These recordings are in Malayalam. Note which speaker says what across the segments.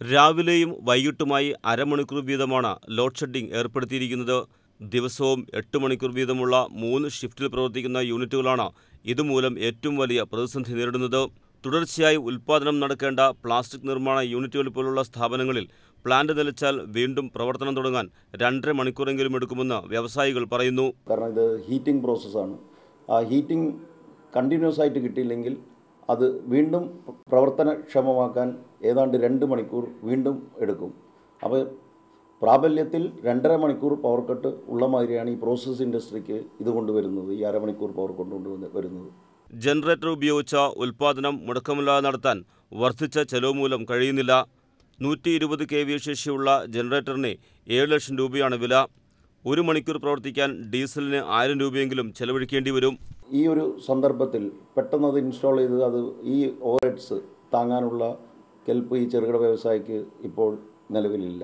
Speaker 1: രാവിലെയും വൈകിട്ടുമായി അരമണിക്കൂർ വീതമാണ് ലോഡ് ഷെഡിംഗ് ഏർപ്പെടുത്തിയിരിക്കുന്നത്. ദിവസവും എട്ട് മണിക്കൂർ വീതമുള്ള മൂന്ന് ഷിഫ്റ്റിൽ പ്രവർത്തിക്കുന്ന യൂണിറ്റുകളാണ് ഇതുമൂലം ഏറ്റവും വലിയ പ്രതിസന്ധി നേരിടുന്നത്. തുടർച്ചയായി ഉൽപ്പാദനം നടക്കേണ്ട പ്ലാസ്റ്റിക് നിർമ്മാണ യൂണിറ്റുകൾ പോലുള്ള സ്ഥാപനങ്ങളിൽ പ്ലാന്റ് നിലച്ചാൽ വീണ്ടും പ്രവർത്തനം തുടങ്ങാൻ രണ്ടര മണിക്കൂറെങ്കിലും എടുക്കുമെന്ന് വ്യവസായികൾ പറയുന്നു.
Speaker 2: കാരണം ഇത് ഹീറ്റിംഗ് പ്രോസസ്സാണ്. ആ ഹീറ്റിംഗ് കണ്ടിന്യൂസ് ആയിട്ട് കിട്ടിയില്ലെങ്കിൽ അത് വീണ്ടും പ്രവർത്തനക്ഷമമാക്കാൻ ഏതാണ്ട് രണ്ട് മണിക്കൂർ വീണ്ടും എടുക്കും. അപ്പോൾ പ്രാബല്യത്തിൽ രണ്ടര മണിക്കൂർ പവർ കട്ട് ഉള്ള മാതിരിയാണ് ഈ പ്രോസസ് ഇൻഡസ്ട്രിക്ക് ഇത് കൊണ്ടുവരുന്നത് ഈ അരമണിക്കൂർ പവർ കൊണ്ടുവന്ന് വരുന്നത്.
Speaker 1: ജനറേറ്റർ ഉപയോഗിച്ച ഉൽപ്പാദനം മുടക്കമില്ലാതെ നടത്താൻ വർദ്ധിച്ച ചെലവ് മൂലം കഴിയുന്നില്ല. നൂറ്റി ഇരുപത് കെ വി ശേഷിയുള്ള ജനറേറ്ററിന് ഏഴ് ലക്ഷം രൂപയാണ് വില. ഒരു മണിക്കൂർ പ്രവർത്തിക്കാൻ ഡീസലിന് ആയിരം രൂപയെങ്കിലും ചെലവഴിക്കേണ്ടി വരും.
Speaker 2: ഈ ഒരു സന്ദർഭത്തിൽ പെട്ടെന്ന് അത് ഇൻസ്റ്റാൾ ചെയ്ത് അത് ഈ ഓവർഹെഡ്സ് താങ്ങാനുള്ള കെൽപ്പ് ഈ ചെറുകിട വ്യവസായിക്ക് ഇപ്പോൾ നിലവിലില്ല.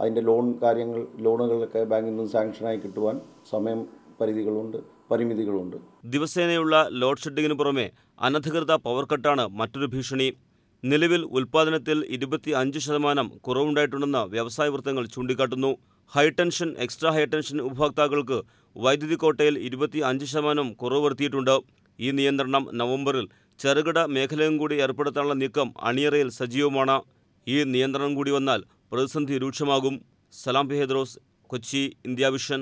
Speaker 2: അതിന്റെ ലോൺ കാര്യങ്ങൾ ലോണുകളൊക്കെ ബാങ്കിൽ നിന്ന് സാങ്ഷനായി കിട്ടുവാൻ സമയം പരിധികളുണ്ട് പരിമിതികളുണ്ട്.
Speaker 1: ദിവസേനയുള്ള ലോഡ് ഷെഡിങ്ങിന് പുറമെ അനധികൃത പവർ കട്ടാണ് മറ്റൊരു ഭീഷണി. നിലവിൽ ഉൽപ്പാദനത്തിൽ ഇരുപത്തി അഞ്ച് ശതമാനം കുറവുണ്ടായിട്ടുണ്ടെന്ന് വ്യവസായ വൃത്തങ്ങൾ ചൂണ്ടിക്കാട്ടുന്നു. ഹൈടെൻഷൻ എക്സ്ട്രാ ഹൈടെൻഷൻ ഉപഭോക്താക്കൾക്ക് വൈദ്യുതി കോട്ടയിൽ ഇരുപത്തി അഞ്ച് ശതമാനം കുറവ് വരുത്തിയിട്ടുണ്ട്. ഈ നിയന്ത്രണം നവംബറിൽ ചെറുകിട മേഖലയും കൂടി ഏർപ്പെടുത്താനുള്ള നീക്കം അണിയറയിൽ സജീവമാണ്. ഈ നിയന്ത്രണം കൂടി വന്നാൽ പ്രതിസന്ധി രൂക്ഷമാകും. സലാം പെഹദ്രോസ് കൊച്ചി ഇന്ത്യ വിഷൻ.